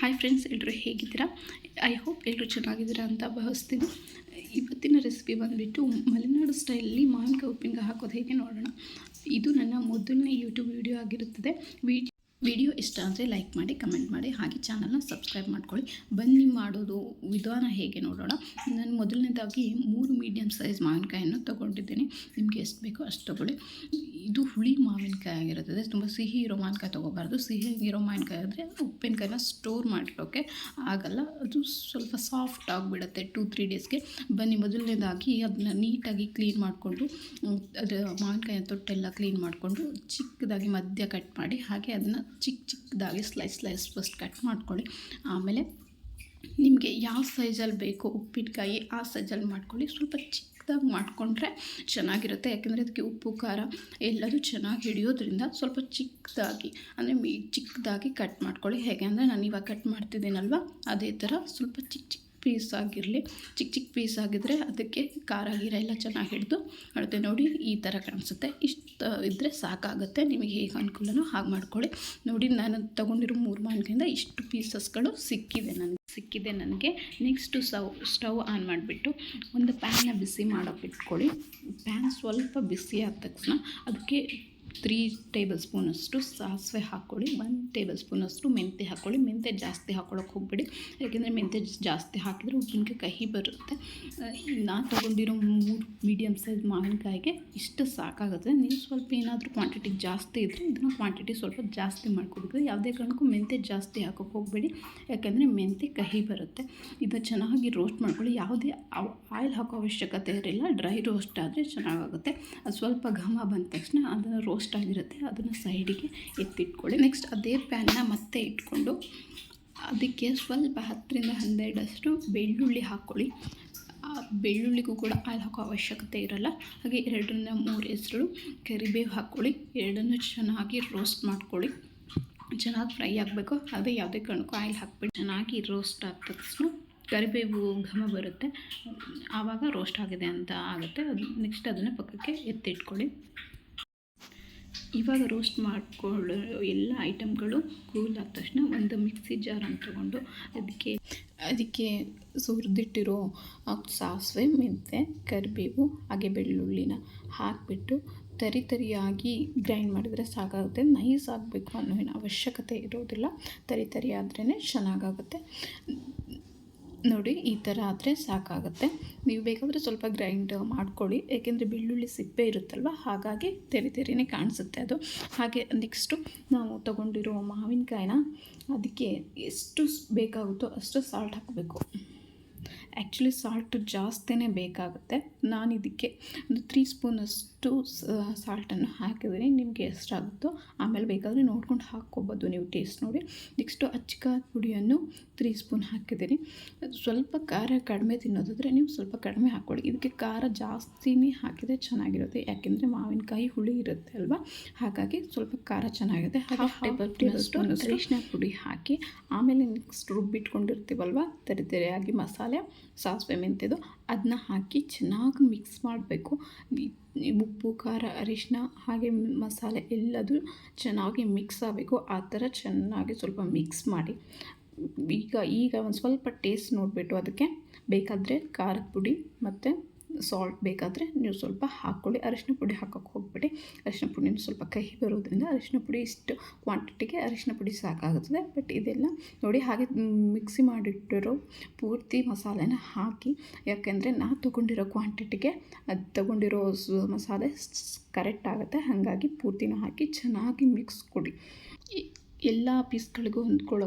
Hi friends ಎಲ್ಲರೂ ಹೇಗಿದ್ದೀರಾ? I hope ಎಲ್ಲರೂ ಚೆನ್ನಾಗಿದ್ದೀರಾ ಅಂತ ಭಾವಿಸ್ತೀನಿ. ಇವತ್ತಿನ ರೆಸಿಪಿ ಬಂದುಬಿಟ್ಟು ಮಲೆನಾಡು ಸ್ಟೈಲಲ್ಲಿ ಮಾವಿನಕಾಯಿ ಉಪ್ಪಿನಕಾಯಿ ಹಾಕೋದು ಹೇಗೆ ನೋಡೋಣ. ಇದು ನನ್ನ ಮೊದಲನೇ ಯೂಟ್ಯೂಬ್ ವಿಡಿಯೋ ಆಗಿರುತ್ತದೆ. ವಿಡಿಯೋ ವಿಡಿಯೋ ಇಷ್ಟ ಅಂದರೆ ಲೈಕ್ ಮಾಡಿ ಕಮೆಂಟ್ ಮಾಡಿ, ಹಾಗೆ ಚಾನಲ್ನ ಸಬ್ಸ್ಕ್ರೈಬ್ ಮಾಡ್ಕೊಳ್ಳಿ. ಬನ್ನಿ ಮಾಡೋದು ವಿಧಾನ ಹೇಗೆ ನೋಡೋಣ. ನಾನು ಮೊದಲನೇದಾಗಿ ಮೂರು ಮೀಡಿಯಮ್ ಸೈಜ್ ಮಾವಿನಕಾಯನ್ನು ತೊಗೊಂಡಿದ್ದೀನಿ. ನಿಮಗೆ ಎಷ್ಟು ಬೇಕೋ ಅಷ್ಟು ತೊಗೊಳ್ಳಿ. ಇದು ಹುಳಿ ಮಾವಿನಕಾಯಿ ಆಗಿರುತ್ತದೆ ತುಂಬ ಸಿಹಿ ಇರೋ ಮಾವಿನಕಾಯಿ ತೊಗೋಬಾರ್ದು. ಸಿಹಿ ಇರೋ ಮಾವಿನಕಾಯಿ ಆದರೆ ಉಪ್ಪಿನಕಾಯಿನ ಸ್ಟೋರ್ ಮಾಡಿರೋಕ್ಕೆ ಆಗಲ್ಲ. ಅದು ಸ್ವಲ್ಪ ಸಾಫ್ಟ್ ಆಗಿಬಿಡುತ್ತೆ ಟೂ ತ್ರೀ ಡೇಸ್ಗೆ ಬನ್ನಿ ಮೊದಲನೇದಾಗಿ ಅದನ್ನ ನೀಟಾಗಿ ಕ್ಲೀನ್ ಮಾಡಿಕೊಂಡು ಅದರ ಮಾವಿನಕಾಯಿ ತೊಟ್ಟೆಲ್ಲ ಕ್ಲೀನ್ ಮಾಡಿಕೊಂಡು ಚಿಕ್ಕದಾಗಿ ಮಧ್ಯ ಕಟ್ ಮಾಡಿ, ಹಾಗೆ ಅದನ್ನು ಚಿಕ್ಕ ಚಿಕ್ಕದಾಗಿ ಸ್ಲೈಸ್ ಸ್ಲೈಸ್ ಫಸ್ಟ್ ಕಟ್ ಮಾಡ್ಕೊಳ್ಳಿ. ಆಮೇಲೆ ನಿಮಗೆ ಯಾವ ಸೈಜಲ್ಲಿ ಬೇಕು ಉಪ್ಪಿನಕಾಯಿ ಆ ಸೈಜಲ್ಲಿ ಮಾಡ್ಕೊಳ್ಳಿ. ಸ್ವಲ್ಪ ಚಿಕ್ಕದಾಗಿ ಮಾಡಿಕೊಂಡ್ರೆ ಚೆನ್ನಾಗಿರುತ್ತೆ. ಯಾಕೆಂದರೆ ಅದಕ್ಕೆ ಉಪ್ಪು, ಖಾರ ಎಲ್ಲದೂ ಚೆನ್ನಾಗಿ ಹಿಡಿಯೋದ್ರಿಂದ ಸ್ವಲ್ಪ ಚಿಕ್ಕದಾಗಿ ಅಂದರೆ ಮೀ ಚಿಕ್ಕದಾಗಿ ಕಟ್ ಮಾಡ್ಕೊಳ್ಳಿ. ಹೇಗೆ ಅಂದರೆ ನಾನು ಇವಾಗ ಕಟ್ ಮಾಡ್ತಿದ್ದೀನಲ್ವ? ಅದೇ ಥರ ಸ್ವಲ್ಪ ಚಿಕ್ಕ ಚಿಕ್ಕ ಪೀಸ್ ಆಗಿರಲಿ ಚಿಕ್ಕ ಚಿಕ್ಕ ಪೀಸ್ ಆಗಿದ್ದರೆ ಅದಕ್ಕೆ ಖಾರ, ಗೀರ ಎಲ್ಲ ಚೆನ್ನಾಗಿ ಹಿಡಿದು ಅಳತೆ ನೋಡಿ ಈ ಥರ ಕಾಣಿಸುತ್ತೆ. ಇಷ್ಟು ಇದ್ದರೆ ಸಾಕಾಗುತ್ತೆ. ನಿಮಗೆ ಹೇಗೆ ಅನುಕೂಲನೋ ಹಾಗೆ ಮಾಡ್ಕೊಳ್ಳಿ. ನೋಡಿ, ನಾನು ತೊಗೊಂಡಿರೋ ಮೂರು ಮಾವಿನಕಾಯಿಂದ ಇಷ್ಟು ಪೀಸಸ್ಗಳು ಸಿಕ್ಕಿದೆ ನನಗೆ ಸಿಕ್ಕಿದೆ ನನಗೆ. ನೆಕ್ಸ್ಟು ಸ್ಟವ್ ಸ್ಟವ್ ಆನ್ ಮಾಡಿಬಿಟ್ಟು ಒಂದು ಪ್ಯಾನ್ನ ಬಿಸಿ ಮಾಡೋಕೆ ಇಟ್ಕೊಳ್ಳಿ. ಪ್ಯಾನ್ ಸ್ವಲ್ಪ ಬಿಸಿ ಆದ ತಕ್ಷಣ ಅದಕ್ಕೆ ತ್ರೀ ಟೇಬಲ್ ಸ್ಪೂನಷ್ಟು ಸಾಸಿವೆ ಹಾಕ್ಕೊಳ್ಳಿ, ಒನ್ ಟೇಬಲ್ ಸ್ಪೂನಷ್ಟು ಮೆಂತ್ಯ ಹಾಕ್ಕೊಳ್ಳಿ. ಮೆಂತ್ಯ ಜಾಸ್ತಿ ಹಾಕ್ಕೊಳ್ಳೋಕೆ ಹೋಗಬೇಡಿ. ಯಾಕೆಂದರೆ ಮೆಂತ್ಯ ಜಾಸ್ತಿ ಹಾಕಿದರೆ ಉಪ್ಪಿನಕಾಯಿ ಕಹಿ ಬರುತ್ತೆ. ನಾನು ತೊಗೊಂಡಿರೋ ಮೂರು ಮೀಡಿಯಮ್ ಸೈಜ್ ಮಾವಿನಕಾಯಿಗೆ ಇಷ್ಟು ಸಾಕಾಗುತ್ತೆ. ನೀವು ಸ್ವಲ್ಪ ಏನಾದರೂ ಕ್ವಾಂಟಿಟಿ ಜಾಸ್ತಿ ಇದ್ದರೆ ಇದನ್ನು ಕ್ವಾಂಟಿಟಿ ಸ್ವಲ್ಪ ಜಾಸ್ತಿ ಮಾಡ್ಕೊಬೇಕು ಯಾವುದೇ ಕಾರಣಕ್ಕೂ ಮೆಂತ್ಯ ಜಾಸ್ತಿ ಹಾಕೋಕೆ ಹೋಗಬೇಡಿ. ಯಾಕೆಂದರೆ ಮೆಂತ್ಯ ಕಹಿ ಬರುತ್ತೆ. ಇದು ಚೆನ್ನಾಗಿ ರೋಸ್ಟ್ ಮಾಡ್ಕೊಳ್ಳಿ. ಯಾವುದೇ ಆಯಿಲ್ ಹಾಕೋ ಅವಶ್ಯಕತೆ ಇರಲಿಲ್ಲ ಡ್ರೈ ರೋಸ್ಟ್ ಆದರೆ ಚೆನ್ನಾಗಾಗುತ್ತೆ. ಅದು ಸ್ವಲ್ಪ ಘಮ ಬಂದ ತಕ್ಷಣ ಅದನ್ನು ರೋಸ್ಟ್ ಆಗಿರುತ್ತೆ, ಅದನ್ನು ಸೈಡಿಗೆ ಎತ್ತಿಟ್ಕೊಳ್ಳಿ. ನೆಕ್ಸ್ಟ್ ಅದೇ ಪ್ಯಾನ್ನ ಮತ್ತೆ ಇಟ್ಕೊಂಡು ಅದಕ್ಕೆ ಸ್ವಲ್ಪ ಹತ್ತರಿಂದ ಹನ್ನೆರಡಷ್ಟು ಬೆಳ್ಳುಳ್ಳಿ ಹಾಕ್ಕೊಳ್ಳಿ. ಬೆಳ್ಳುಳ್ಳಿಗೂ ಕೂಡ ಆಯಿಲ್ ಹಾಕೋ ಅವಶ್ಯಕತೆ ಇರಲ್ಲ. ಹಾಗೆ ಎರಡರಿಂದ ಮೂರು ಹೆಸರು ಕರಿಬೇವು ಹಾಕ್ಕೊಳ್ಳಿ. ಎರಡನ್ನು ಚೆನ್ನಾಗಿ ರೋಸ್ಟ್ ಮಾಡ್ಕೊಳ್ಳಿ. ಚೆನ್ನಾಗಿ ಫ್ರೈ ಆಗಬೇಕು. ಅದೇ ಯಾವುದೇ ಕಾರಣಕ್ಕೂ ಆಯಿಲ್ ಹಾಕ್ಬಿಟ್ಟು ಚೆನ್ನಾಗಿ ರೋಸ್ಟ್ ಆದ ತಕ್ಷಣ ಕರಿಬೇವು ಘಮ ಬರುತ್ತೆ. ಆವಾಗ ರೋಸ್ಟ್ ಆಗಿದೆ ಅಂತ ಆಗುತ್ತೆ. ಅದು ನೆಕ್ಸ್ಟ್ ಅದನ್ನು ಪಕ್ಕಕ್ಕೆ ಎತ್ತಿಟ್ಕೊಳ್ಳಿ. ಇವಾಗ ರೋಸ್ಟ್ ಮಾಡಿಕೊಳ್ಳೋ ಎಲ್ಲ ಐಟಮ್ಗಳು ಕೂಲ್ ಆದ ತಕ್ಷಣ ಒಂದು ಮಿಕ್ಸಿ ಜಾರನ್ನು ತಗೊಂಡು ಅದಕ್ಕೆ ಅದಕ್ಕೆ ಸುರಿದಿಟ್ಟಿರೋ ಸಾಸಿವೆ ಮೆಂತೆ ಕರಿಬೇವು, ಹಾಗೆ ಬೆಳ್ಳುಳ್ಳಿನ ಹಾಕಿಬಿಟ್ಟು ತರಿ ತರಿಯಾಗಿ ಗ್ರೈಂಡ್ ಮಾಡಿದರೆ ಸಾಕಾಗುತ್ತೆ ನೈಸ್ ಆಗಬೇಕು ಅನ್ನೋ ಏನು ಅವಶ್ಯಕತೆ ಇರೋದಿಲ್ಲ. ತರಿ ತರಿ ಆದ್ರೇ ಚೆನ್ನಾಗಾಗುತ್ತೆ. ನೋಡಿ, ಈ ಥರ ಆದರೆ ಸಾಕಾಗುತ್ತೆ. ನೀವು ಬೇಕಾದರೆ ಸ್ವಲ್ಪ ಗ್ರೈಂಡ್ ಮಾಡ್ಕೊಳ್ಳಿ. ಏಕೆಂದರೆ ಬೆಳ್ಳುಳ್ಳಿ ಸಿಪ್ಪೆ ಇರುತ್ತಲ್ವ, ಹಾಗಾಗಿ ತೆರೆ ತೆರೆಯೇ ಕಾಣಿಸುತ್ತೆ ಅದು. ಹಾಗೆ ನೆಕ್ಸ್ಟು ನಾವು ತೊಗೊಂಡಿರೋ ಮಾವಿನಕಾಯಿನ, ಅದಕ್ಕೆ ಎಷ್ಟು ಬೇಕಾಗುತ್ತೋ ಅಷ್ಟು ಸಾಲ್ಟ್ ಹಾಕಬೇಕು. ಆ್ಯಕ್ಚುಲಿ ಸಾಲ್ಟ್ ಜಾಸ್ತಿನೇ ಬೇಕಾಗುತ್ತೆ. ನಾನು ಇದಕ್ಕೆ ಒಂದು ತ್ರೀ ಸ್ಪೂನಷ್ಟು ಸಾಲ್ಟನ್ನು ಹಾಕಿದರೆ ನಿಮಗೆ ಎಷ್ಟಾಗುತ್ತೋ ಆಮೇಲೆ ಬೇಕಾದರೆ ನೋಡ್ಕೊಂಡು ಹಾಕ್ಕೋಬೋದು ನೀವು ಟೇಸ್ಟ್ ನೋಡಿ. ನೆಕ್ಸ್ಟು ಅಚ್ಕಾದ ಪುಡಿಯನ್ನು ತ್ರೀ ಸ್ಪೂನ್ ಹಾಕಿದ್ದೀನಿ. ಸ್ವಲ್ಪ ಖಾರ ಕಡಿಮೆ ತಿನ್ನೋದಾದರೆ ನೀವು ಸ್ವಲ್ಪ ಕಡಿಮೆ ಹಾಕ್ಕೊಳ್ಳಿ. ಇದಕ್ಕೆ ಖಾರ ಜಾಸ್ತಿನೇ ಹಾಕಿದರೆ ಚೆನ್ನಾಗಿರುತ್ತೆ. ಯಾಕೆಂದರೆ ಮಾವಿನಕಾಯಿ ಹುಳಿ ಇರುತ್ತೆ ಅಲ್ವಾ? ಹಾಗಾಗಿ ಸ್ವಲ್ಪ ಖಾರ ಚೆನ್ನಾಗಿದೆ ಹಾಫ್ ಟೇಬಲ್ ಟೇಬಲ್ ಅರಿಶಿನ ಪುಡಿ ಹಾಕಿ ಆಮೇಲೆ ನೆಕ್ಸ್ಟ್ ರುಬ್ಬಿಟ್ಕೊಂಡಿರ್ತೀವಲ್ವ? ತೆರೆ ತೆರೆಯಾಗಿ ಮಸಾಲೆ. ಸಾಸಿವೆ ಮೆಂತ್ಯದು ಅದನ್ನ ಹಾಕಿ ಚೆನ್ನಾಗಿ ಮಿಕ್ಸ್ ಮಾಡಬೇಕು. ಉಪ್ಪು, ಖಾರ ಅರಿಶಿನ ಹಾಗೆ ಮಸಾಲೆ ಎಲ್ಲದು ಚೆನ್ನಾಗಿ ಮಿಕ್ಸ್ ಆಗಬೇಕು. ಆ ಥರ ಚೆನ್ನಾಗಿ ಸ್ವಲ್ಪ ಮಿಕ್ಸ್ ಮಾಡಿ. ಈಗ ಈಗ ಒಂದು ಸ್ವಲ್ಪ ಟೇಸ್ಟ್ ನೋಡಿಬಿಟ್ಟು ಅದಕ್ಕೆ ಬೇಕಾದರೆ ಖಾರದ ಪುಡಿ ಮತ್ತು ಸಾಲ್ಟ್ ಬೇಕಾದರೆ ನೀವು ಸ್ವಲ್ಪ ಹಾಕ್ಕೊಳ್ಳಿ. ಅರಿಶಿನ ಪುಡಿ ಹಾಕೋಕ್ಕೆ ಹೋಗ್ಬಿಡಿ. ಅರಿಶಿನ ಪುಡಿನ ಸ್ವಲ್ಪ ಕಹಿ ಬರೋದ್ರಿಂದ ಅರಿಶಿನ ಪುಡಿ ಇಷ್ಟು ಕ್ವಾಂಟಿಟಿಗೆ ಅರಿಶಿನ ಪುಡಿ ಸಾಕಾಗುತ್ತದೆ ಬಟ್ ಇದೆಲ್ಲ ನೋಡಿ ಹಾಗೆ ಮಿಕ್ಸಿ ಮಾಡಿಟ್ಟಿರೋ ಪೂರ್ತಿ ಮಸಾಲೆನ ಹಾಕಿ, ಯಾಕೆಂದರೆ ನಾ ತೊಗೊಂಡಿರೋ ಕ್ವಾಂಟಿಟಿಗೆ ಅದು ತೊಗೊಂಡಿರೋ ಮಸಾಲೆ ಕರೆಕ್ಟ್ ಆಗುತ್ತೆ. ಹಾಗಾಗಿ ಪೂರ್ತಿನ ಹಾಕಿ ಚೆನ್ನಾಗಿ ಮಿಕ್ಸ್ ಕೊಡಿ. ಎಲ್ಲ ಪೀಸ್ಗಳಿಗೂ ಹೊಂದ್ಕೊಳ್ಳೋ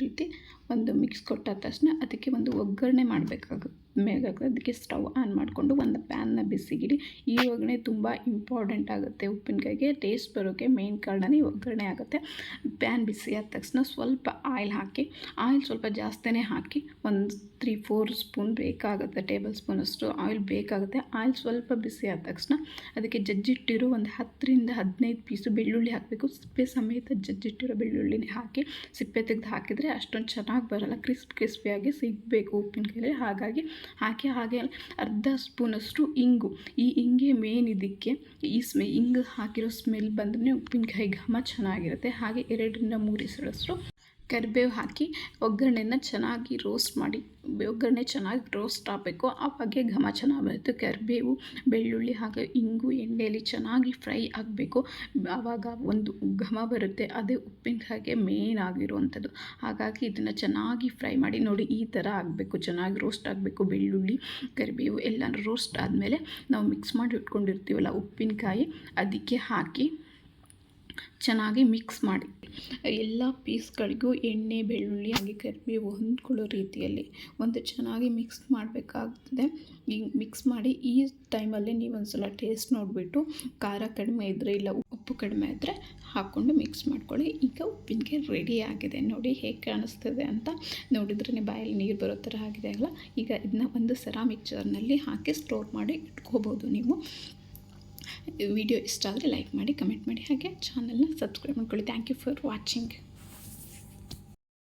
ರೀತಿ ಒಂದು ಮಿಕ್ಸ್ ಕೊಟ್ಟಾದ ತಕ್ಷಣ ಅದಕ್ಕೆ ಒಂದು ಒಗ್ಗರಣೆ ಮಾಡಬೇಕಾಗುತ್ತೆ ಮೇಲೆ ಅದಕ್ಕೆ ಸ್ಟವ್ ಆನ್ ಮಾಡಿಕೊಂಡು ಒಂದು ಪ್ಯಾನ್ನ ಬಿಸಿಗಿಡಿ, ಈ ಒಗ್ಗರಣೆ ತುಂಬ ಇಂಪಾರ್ಟೆಂಟ್ ಆಗುತ್ತೆ. ಉಪ್ಪಿನಕಾಯಿಗೆ ಟೇಸ್ಟ್ ಬರೋಕ್ಕೆ ಮೇನ್ ಕಾರಣನೇ ಒಗ್ಗರಣೆ ಆಗುತ್ತೆ. ಪ್ಯಾನ್ ಬಿಸಿ ಆದ ತಕ್ಷಣ ಸ್ವಲ್ಪ ಆಯಿಲ್ ಹಾಕಿ ಆಯಿಲ್ ಸ್ವಲ್ಪ ಜಾಸ್ತಿನೇ ಹಾಕಿ ಒಂದು ತ್ರೀ ಫೋರ್ ಸ್ಪೂನ್ ಬೇಕಾಗುತ್ತೆ ಟೇಬಲ್ ಸ್ಪೂನ್ ಅಷ್ಟು ಆಯಿಲ್ ಬೇಕಾಗುತ್ತೆ. ಆಯಿಲ್ ಸ್ವಲ್ಪ ಬಿಸಿ ಆದ ತಕ್ಷಣ ಅದಕ್ಕೆ ಜಜ್ಜಿಟ್ಟಿರೋ ಒಂದು ಹತ್ತರಿಂದ ಹದಿನೈದು ಪೀಸು ಬೆಳ್ಳುಳ್ಳಿ ಹಾಕಬೇಕು. ಸಿಪ್ಪೆ ಸಮೇತ ಜಜ್ಜಿಟ್ಟಿರೋ ಬೆಳ್ಳುಳ್ಳಿನೇ ಹಾಕಿ ಸಿಪ್ಪೆ ತೆಗೆದು ಹಾಕಿದರೆ ಅಷ್ಟೊಂದು ಚೆನ್ನಾಗಿ ಬರೋಲ್ಲ ಕ್ರಿಸ್ಪ್ ಕ್ರಿಸ್ಪಿಯಾಗಿ ಸಿಗಬೇಕು ಉಪ್ಪಿನಕಾಯಲ್ಲಿ. ಹಾಗಾಗಿ ಹಾಕಿ ಹಾಗೆ ಅರ್ಧ ಸ್ಪೂನಷ್ಟು ಇಂಗು. ಈ ಇಂಗೆ ಮೇನ್ ಇದಕ್ಕೆ ಈ ಸ್ಮೆ, ಇಂಗು ಹಾಕಿರೋ ಸ್ಮೆಲ್ ಬಂದ್ರೆ ಉಪ್ಪಿನಕಾಯಿ ಘಮ ಚೆನ್ನಾಗಿರುತ್ತೆ. ಹಾಗೆ ಎರಡರಿಂದ ಮೂರು ಹೆಸರಷ್ಟು ಕರಿಬೇವು ಹಾಕಿ ಒಗ್ಗರಣೆನ ಚೆನ್ನಾಗಿ ರೋಸ್ಟ್ ಮಾಡಿ, ಒಗ್ಗರಣೆ ಚೆನ್ನಾಗಿ ರೋಸ್ಟ್ ಆಗಬೇಕು. ಆವಾಗೆ ಘಮ ಚೆನ್ನಾಗಿ ಬರುತ್ತೆ. ಕರಿಬೇವು, ಬೆಳ್ಳುಳ್ಳಿ ಹಾಗೆ ಇಂಗು ಎಣ್ಣೆಯಲ್ಲಿ ಚೆನ್ನಾಗಿ ಫ್ರೈ ಆಗಬೇಕು. ಆವಾಗ ಒಂದು ಘಮ ಬರುತ್ತೆ. ಅದೇ ಉಪ್ಪಿನಕಾಯಿಗೆ ಮೇನ್ ಆಗಿರುವಂಥದ್ದು. ಹಾಗಾಗಿ ಇದನ್ನು ಚೆನ್ನಾಗಿ ಫ್ರೈ ಮಾಡಿ ನೋಡಿ, ಈ ಥರ ಆಗಬೇಕು. ಚೆನ್ನಾಗಿ ರೋಸ್ಟ್ ಆಗಬೇಕು. ಬೆಳ್ಳುಳ್ಳಿ, ಕರಿಬೇವು ಎಲ್ಲ ರೋಸ್ಟ್ ಆದಮೇಲೆ ನಾವು ಮಿಕ್ಸ್ ಮಾಡಿ ಇಟ್ಕೊಂಡಿರ್ತೀವಲ್ಲ ಉಪ್ಪಿನಕಾಯಿ, ಅದಕ್ಕೆ ಹಾಕಿ ಚೆನ್ನಾಗಿ ಮಿಕ್ಸ್ ಮಾಡಿ ಎಲ್ಲ ಪೀಸ್ಗಳಿಗೂ ಎಣ್ಣೆ, ಬೆಳ್ಳುಳ್ಳಿ, ಹಾಗೆ ಕರಿಬೇವು ಹೊಂದ್ಕೊಳ್ಳೋ ರೀತಿಯಲ್ಲಿ ಒಂದು ಚೆನ್ನಾಗಿ ಮಿಕ್ಸ್ ಮಾಡಬೇಕಾಗ್ತದೆ. ಹಿಂಗೆ ಮಿಕ್ಸ್ ಮಾಡಿ ಈ ಟೈಮಲ್ಲಿ ನೀವು ಸಲ ಟೇಸ್ಟ್ ನೋಡಿಬಿಟ್ಟು ಖಾರ ಕಡಿಮೆ ಇದ್ದರೆ ಇಲ್ಲ ಉಪ್ಪು ಕಡಿಮೆ ಇದ್ದರೆ ಹಾಕ್ಕೊಂಡು ಮಿಕ್ಸ್ ಮಾಡ್ಕೊಳ್ಳಿ. ಈಗ ಉಪ್ಪಿನಕಾಯಿ ರೆಡಿ ಆಗಿದೆ. ನೋಡಿ ಹೇಗೆ ಕಾಣಿಸ್ತದೆ ಅಂತ ನೋಡಿದ್ರೇ ಬಾಯಲ್ಲಿ ನೀರು ಬರೋ ಥರ ಆಗಿದೆ ಅಲ್ಲ? ಈಗ ಇದನ್ನ ಒಂದು ಸೆರಾಮಿಕ್ ಜಾರ್ನಲ್ಲಿ ಹಾಕಿ ಸ್ಟೋರ್ ಮಾಡಿ ಇಟ್ಕೋಬೋದು ನೀವು. ವಿಡಿಯೋ ಇಷ್ಟ ಆದರೆ ಲೈಕ್ ಮಾಡಿ ಕಮೆಂಟ್ ಮಾಡಿ, ಹಾಗೆ ಚಾನಲ್ನ ಸಬ್ಸ್ಕ್ರೈಬ್ ಮಾಡ್ಕೊಳ್ಳಿ. Thank you for watching